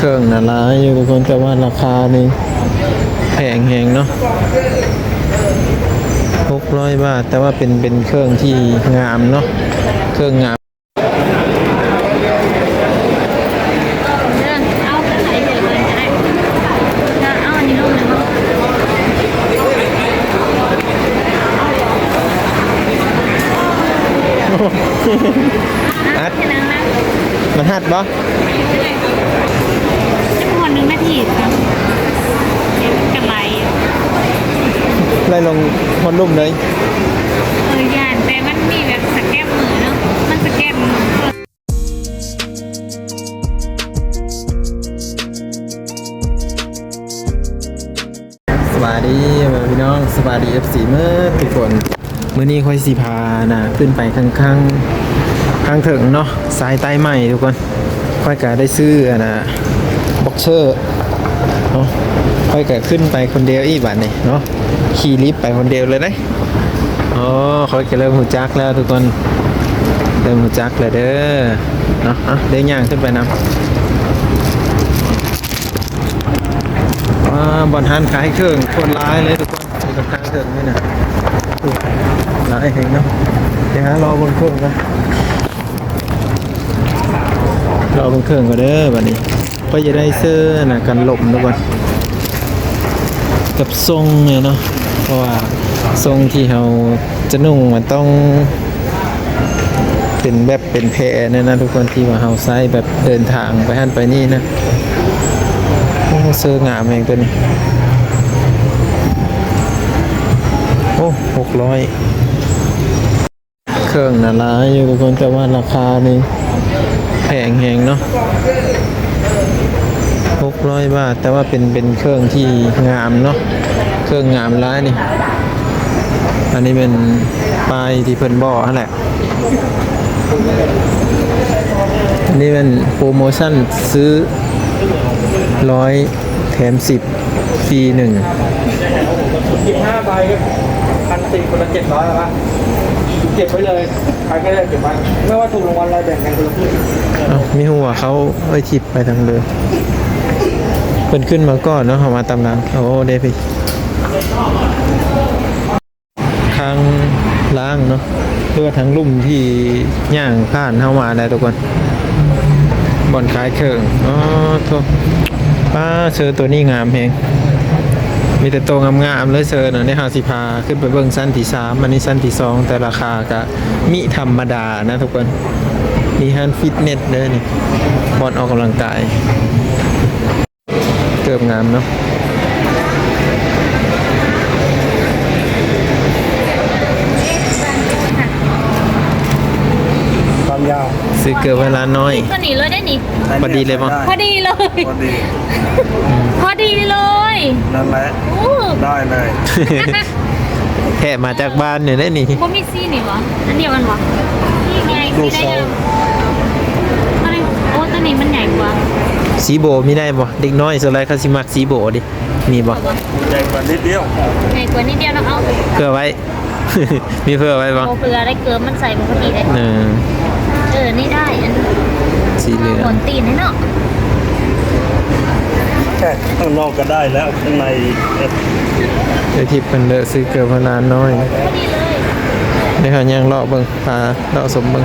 เครื่องน่ะร้ายอยู่ทุกคนแต่ว่าราคานี่แพงแหงเนาะหกร้อยบาท แต่ว่าเป็นเป็นเครื่องที่งามเนาะเครื่องงามเดินเอาไปไหนเดี๋ยวเลยจะได้จะเอาอันนี้ลงเลยมั้งอัดแค่นั้นนะมันหัดบ่จะ นึ่งนาทีครับเดี๋ยวกันไรไล่ลงพนลุ่มเลยเออยานแต่มันมีแบบสแกนมือเนาะมันสแกนมือสวัสดีพี่น้องสวัสดีเอฟซีเมื่อทุกคนมื้อนี้ค่อยสีพานะขึ้นไปข้างข้างข้างถึงเนาะสายใต้ใหม่ทุกคนค่อยกะได้ซื้ออะนะ บ็อกเชอร์เนาะค่อยกะขึ้นไปคนเดียวอีกบัดนี่เนาะขี่ลิฟต์ไปคนเดียวเลยนะอ๋อค่อยกะเริ่มหูจักแล้วทุกคนเริ่มหูจักแล้วเด้อเนาะอะเดินย่างขึ้นไปนำอ่าบอลฮันขายเครื่องคนร้ายเลยทุกคนอยู่กับทางเครื่องนี่นะร้ายเองเนาะเดี๋ยวรอบนเครื่องกันรอบนเครื่องก็เด้อบัดนี้ ก็จะได้เสื้อนะกันหลบทุกคนกับทรงเนี่ยเนาะเพราะว่าทรงที่เราจะนุ่งมันต้อง เป็นแบบเป็นแพรเนี่ยนะทุกคนที่ว่าเราใช้แบบเดินทางไปหันไปนี่นะโอ้เสื้องามเองตัวนี้โอ้หกร้อยเครื่องน่ะร้ายอยู่ทุกคนแต่ว่าราคานี่แพงแหงเนาะ ร้อยบาท แต่ว่าเป็นเป็นเครื่องที่งามเนาะเครื่องงามร้ายนี่ อันนี้เป็นป้ายที่เพิ่นบอกนั่นแหละอันนี้เป็นโปรโมชั่นซื้อร้อยแถมสิบฟรีหนึ่งสิบห้าใบก็พันสี่คนละเจ็ดร้อยแล้วปะเก็บไว้เลยใครก็ได้เก็บไว้ไม่ว่าถูกรางวัลอะไรแบ่งกันคนละครึ่งเอ้ามีหัวเขาเอ้ยทิปไปทางเลย เพิ่นขึ้นมาก่อนเนาะเขามาตำนานโอ้เดพี่ทางล่างเนาะเพื่อทางลุ่มที่ย่างผ่านเข้ามาได้ทุกคนบ่อนขายเครื่องอ๋อโทษป้าเชอตัวนี้งามแฮงมีแต่ตัวงามๆเลยเชอน่ะในหาสิพาขึ้นไปเบิ่งสั้นที่สามอันนี้สั้นที่สองแต่ราคาก็มิธรรมดานะทุกคน มีฮันฟิตเนสเด้อนี่บอลออกกำลังกาย กือบงามเนาะความยาวซื้อเกือบเวลาน้อย ก็หนีเลยได้หนีพอดีเลยมั้ง พอดีเลย พอดี พอดีเลย นั่นแหละโอ้ได้เลยแค่มาจากบ้านเนี่ยได้นี่บ่มีซีนี่วะอันเดียวกันวะนี่ไงซีได้ยังตัวนี้โอ้ตัวนี้มันใหญ่กว่า สีโบมีได้บ่เด็กน้อยส่วนไรเขาสิมักสีโบดิมีบ่ใหญ่กว่านิดเดียวใหญ่กว่านิดเดียวเราเอาเพื่อไว้ มีเพื่อไว้บ่โมเกลือได้เกลือมันใส่ปกติได้เออเออนี่ได้อันสีเหลืองขนตีนให้เนาะแค่ข้างนอกก็ได้แล้วข้างในเอ๊ะเดี๋ยวทิพย์เป็นเลอะซื้อเกือบเวลาน้อยพอดีเลยเดี๋ยวเขายังเลาะเบิ่งพาเลาะสมเบิ่ง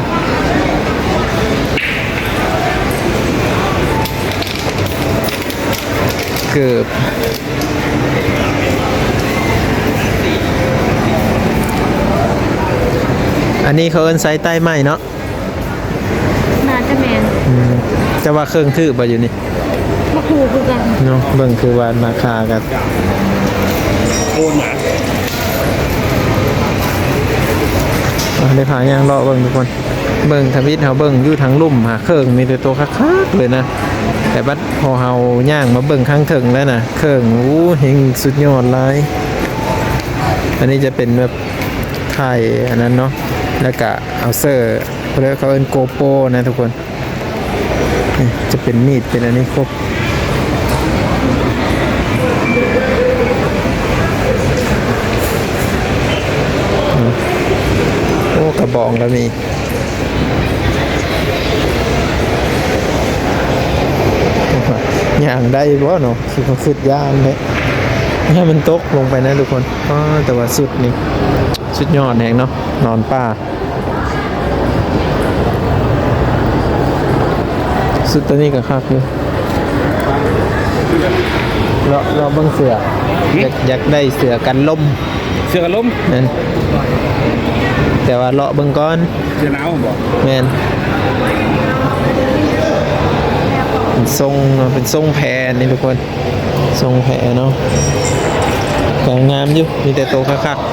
เกือบอันนี้เขาเอิ้นไซส์ใต้ไม้เนาะนาจะแมนอืมจะว่าเครื่องทืบบ่อยู่นี่มาคูคือกันเนาะเบิ่งคือว่าราคากันโอนหนาได้พาย่างเลาะเบิ่งทุกคน เบิ่งทวิตเฮาเบิ่งอยู่ทางลุ่มหาเครื่องมีแต่ตัวคักๆเลยนะ แต่บัดพอเฮาย่างมาเบิ่งข้างเถึงแล้วนะเครื่องอู้เฮงสุดยอดหลยอันนี้จะเป็นแบบถ่ายอันนั้นเนาะแล้วก็เอาเซอร์เขาเรียกเขาเอินโกโปนะทุกคน จะเป็นมีดเป็นอันนี้ครบโอ้กระบองก็มี อย่างได้บ่เนาะคือเขาสุดย่านเลยให้มันตกลงไปนะทุกคนอ๋อแต่ว่าสุดนี่สุดยอดแหงเนาะนอนป่าสุดตัวนี้ก็คักอยู่เราเราเบิ่งเสืออยากอยากได้เสือกันลมเสื้อกันล้มนั่นแต่ว่าเลาะเบิ่งก่อนเสื้อหนาวผมบอกแมน เป็นทรงเป็นทรงแพรนี่ทุกคนทรงแพรเนาะแต่งามอยู่มีแต่โตคักๆ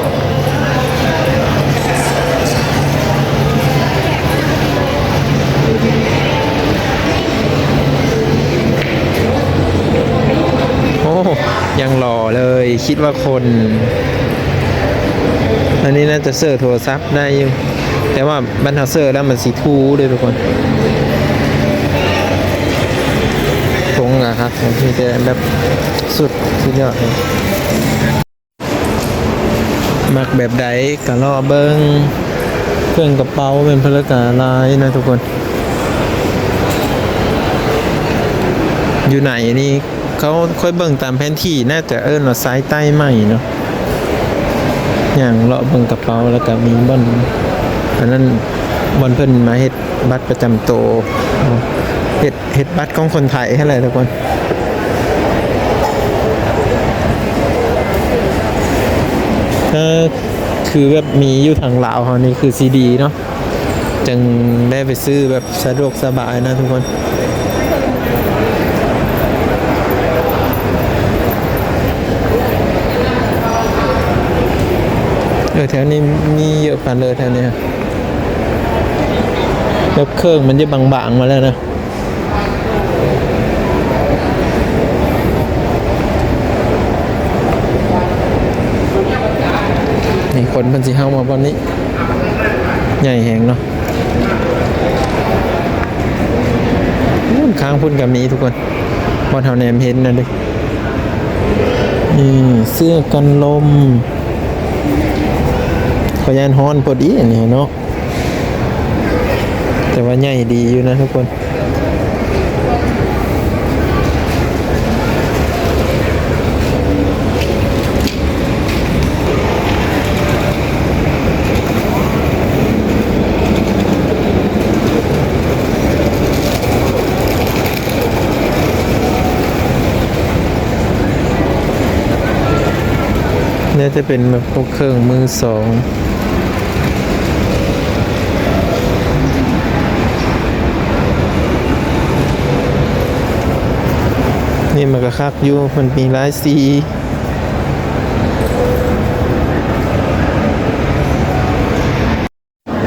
โอ้ยังหล่อเลยคิดว่าคน อันนี้น่าจะเสิร์ฟโทรศัพท์ได้อยู่ แต่ว่าบรรทัดเสิร์ฟแล้วมันสีทูเลยทุกคนทง อะครับมีแต่แบบสุดสุดยอดเลยมักแบบใดกะล่อเบิงเครื่องกระเป๋าเป็นพลกาลายนะทุกคน อยู่ไหนนี่เขาค่อยเบิ่งตามแผนที่น่าจะเอิ้นว่าซ้ายใต้ใหม่เนาะอย่างเลาะเบิ่งกระเป๋าแล้วก็มีบอนอันนั้นบอนเพิ่นมาเฮ็ดบัตรประจำตัว เอาเฮ็ดเฮ็ดบัตรของคนไทยให้เลยทุกคนถ้าคือแบบมีอยู่ทางลาวเขานี่คือซีดีเนาะจึงได้ไปซื้อแบบสะดวกสบายนะทุกคนเออแถวนี้มีเยอะปันเลยแถวนี้แล้วเครื่องมันจะบางๆมาแล้วนะ นี่คนมันสิเข้ามาบอนนี้ ใหญ่แหงเนาะนู่นค้างพุ่นกับมีทุกคนบอนแถวแนมเห็นนะดินี่เสื้อกันลมขยานฮ้อนพอดีนนี้เนาะแต่ว่าใหญ่ดีอยู่นะทุกคน น่าจะเป็นแบบพวกเครื่องมือสองนี่มันก็คักอยู่มันมีหลายสี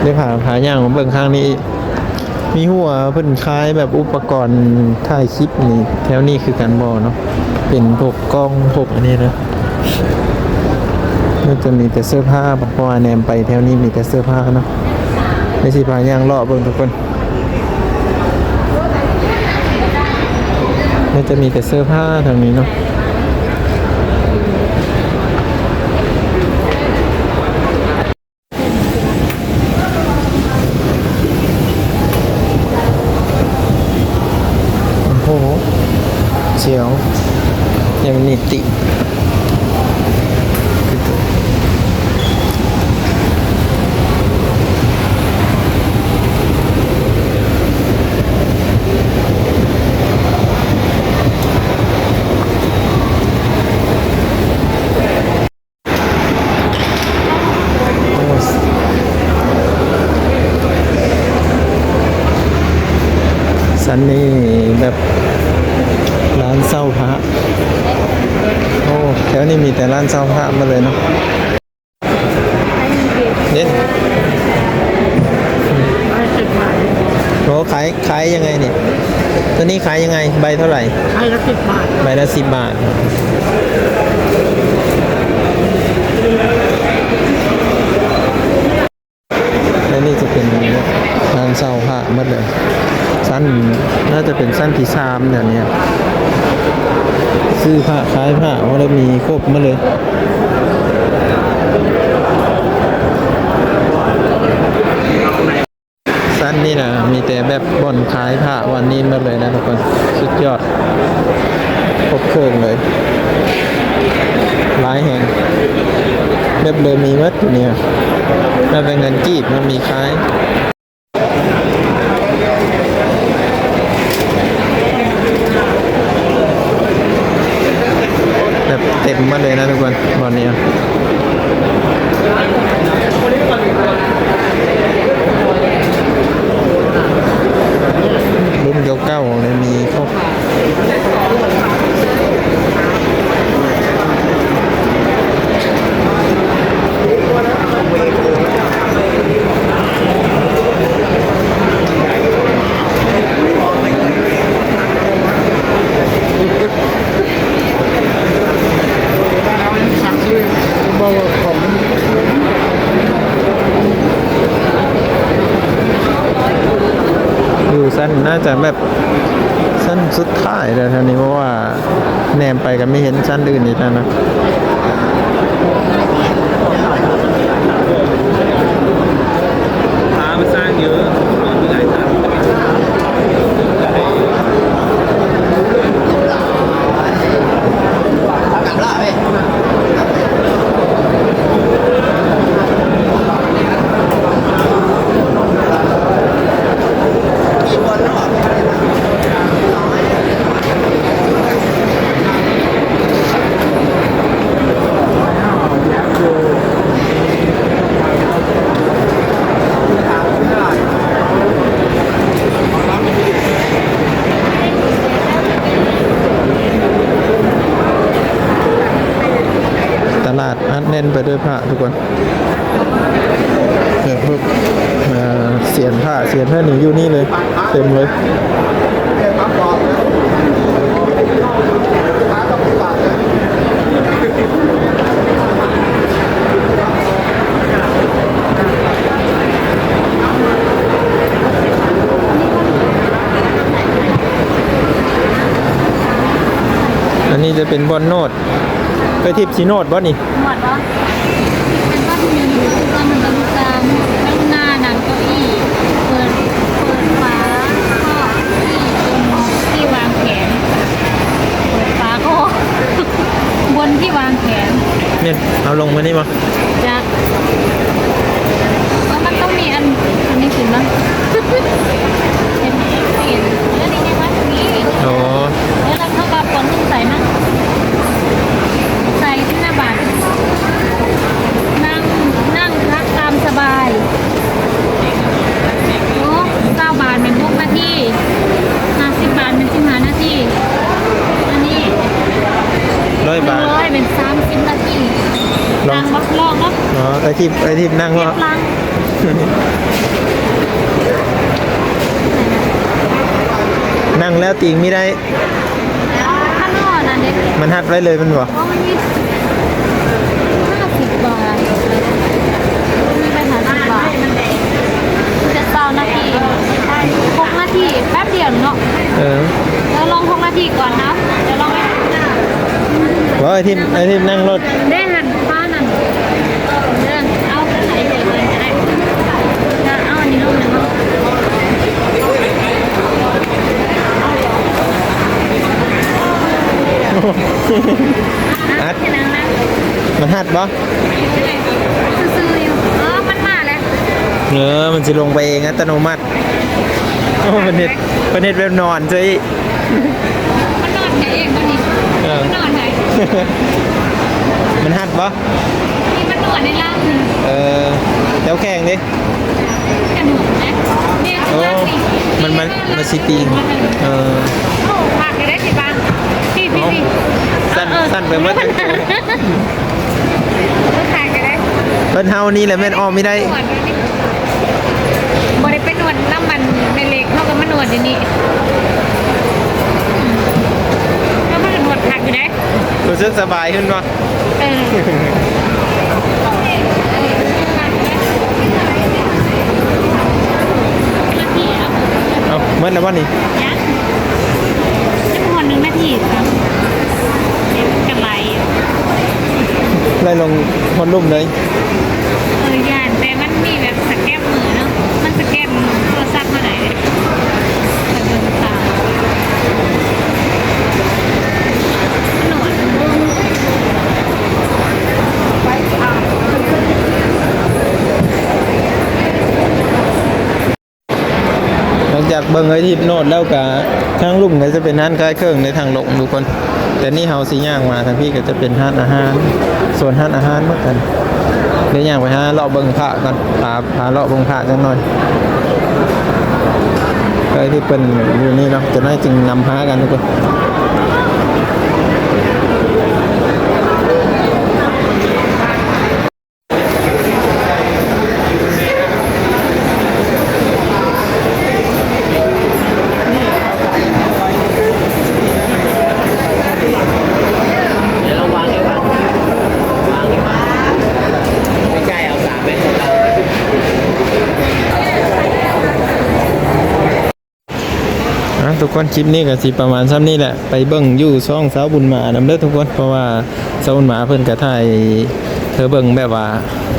ได้ผ่านหาอย่างมาเบิ่งข้างนี้ มีหัวเพิ่นคล้ายแบบอุปกรณ์ถ่ายคลิปนี่แถวนี้คือการบอเนาะเป็นพวกกล้องพวกอันนี้นะ น่าจะมีแต่เสื้อผ้าเพราะว่าแนมไปแถวนี้มีแต่เสื้อผ้าเนาะใช่พาย่างเลาะเบิ่งทุกคนน่าจะมีแต่เสื้อผ้าทางนี้เนาะ โอ้โหเสียวยังนิติโอ้สันนี่แบบร้านเศร้าพระ โอ้แถวนี้มีแต่ร้านเศร้าพระมาเลยเนาะเด่นโอ้ขายขายยังไงเนี่ยตัวนี้ขายยังไง ใบเท่าไหร่ ใบละสิบบาท ใบละสิบบาท และนี่จะเป็นร้านเศร้าพระหมัดเลย สั้นน่าจะเป็นสั้นที่สามเนี่ยเนี่ยซื้อผ้าขายผ้าว่าแล้วมีครบมาเลย สั้นนี่นะมี แบบบ่อนขายผ้าวันนี้มาเลยนะทุกคนสุดยอดครบเครื่องเลยหลายแห่งแบบเลยมีวัดอยู่เนี่ยแล้วเป็นเงินกีบมันมีขายแบบเต็มมาเลยนะทุกคนวันนี้เก่าๆเลยมีครบอยู่ สั้นน่าจะแบบสั้นสุดท้ายแล้วท่านี้เพราะว่าแนมไปกันไม่เห็นสั้นอื่นอีกแล้วนะร้านมันสร้างเยอะมีหลายร้าน ตลาดอัดแน่นไปด้วยผ้าทุกคนเนี่ยพวกเอ่อเสีย นผ้าเสียนผ้หนีอยู่นี่เลย เต็มเลยอันนี้จะเป็นบอลโนดไปทิพย์ชิโนดบอลนี่หมดวะเป็นว่ามีตอนมันบริการนั่งหน้านั่งเก้าอี้เปิดเปิดฝาข้อที่บนที่วางแขนเปิดฝาข้อบนที่วางแขน เนี่ยเอา ลงมานี่มา จะแล้วมันต้องมีอันอันนี้ถึงมั้งเห็นเห็นแล้วนี่ไงวะตรงนี้ อ๋อ แล้วเราเข้ากับคนใส่มั้งใส่ที่หน้าบาทนั่งนั่งพักตามสบายโอ้เก้าบาทเป็นพวกหน้าที่ห้าสิบบาทเป็นสิบห้านาทีอันนี้ ร้อยบาท ร้อยเป็นสามสิบนาที ลองนั่งบักลองเนาะอ๋อไอทิพย์ไอทิพย์นั่งเก็ว่าบลังนั่งแล้วติงไม่ได้ ข้างนอกนั่นเด็กมันหัดไว้เลยมันบอกเพราะมันมีห้าสิบบาทมีไปหาสิบบาทจะเศร้านาทีหกนาทีแป๊บเดียวเนาะเออแล้วลองหกนาทีก่อนนะเดี๋ยวลองไปว่าไอทิพย์ไอทิพย์นั่งรถ ได้หันป้านั่นเดินเอาไปไหนเดี๋ยวเลยจะได้จะเอาอันนี้ลงนะเนาะ อัดแค่นั้นนะมันหัดปะซื่อๆอยู่เออมันมาแล้วเออมันจะลงไปเองอัตโนมัติโอ้มันเน็ตมันเน็ตแบบนอนใช่มันนอนไหนเองวันนี้เออมันนอนไหนมันหัดปะนี่มันนอนในร่างหนึ่งเออแล้วแข่งดิ กระดูกนะเนี่ยโอ้ มันมันมันสิตีเออ ผักจะได้สิบ้างพี่พี่พี่สั้นสั้นไปหมดทั้งตัวก็ผักจะได้เพิ่นเฮานี่แหละแม่นออมไม่ได้นวดด้วยนี่บ่ได้ไปนวดน้ำมันในเล็กเท่ากับมานนวดอยู่นี่แล้วมันก็นวดผักอยู่ได้รู้สึกสบายขึ้นป่ะเออนาทีอะ แล้ววันนี้ยังจะพอหนึ่งนาทีครับเดี๋ยวกันไหล ไล่ลงพอนลุ่มเลย เออย่านแต่ มันมีแบบสแกนมือเนาะ มันสแกนโทรศัพท์มาไหนเลยแต่เบิ่งตาหนวด หลัง จากเบิ่งไอ้ที่โนดแล้วกับทางลุ่มก็จะเป็นร้านคล้ายเครื่องในทางลงทุกคน แต่นี่เฮาสีย่างมาทางพี่ก็จะเป็นร้านอาหารส่วนร้านอาหารเหมือนกันเดี๋ยวย่างไปหาเลาะเบิ่งพระกันพาพาเลาะเบิ่งพระจังหน่อยก็ไอ้ที่เป็นอยู่นี่เนาะจะได้จึงนำพากันทุกคน คนคลิปนี้ก็สิประมาณซ้ำนี้แหละไปเบิ่งอยู่ช่องสาวบุญมานำเด้อทุกคนเพราะว่าสาวบุญมาเพิ่นก็ถ่ายเธอเบิ่งแบบว่า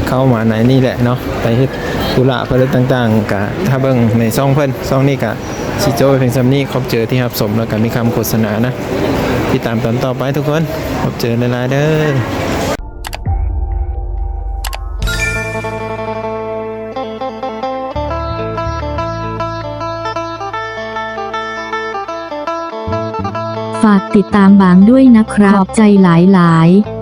เข้ามาไหนนี่แหละเนาะไปเฮ็ดธุระเพิ่นต่างๆก็ถ้าเบิ่งในช่องเพิ่นช่องนี้ก็สิโจไปเพียงซ้ำนี้ขอบเจอที่รับสมแล้วก็มีคำโฆษณานะติดตามตอนต่อไปทุกคนขอบเจอในไลน์เด้อ ติดตามบางด้วยนะครับ ขอบใจหลายๆ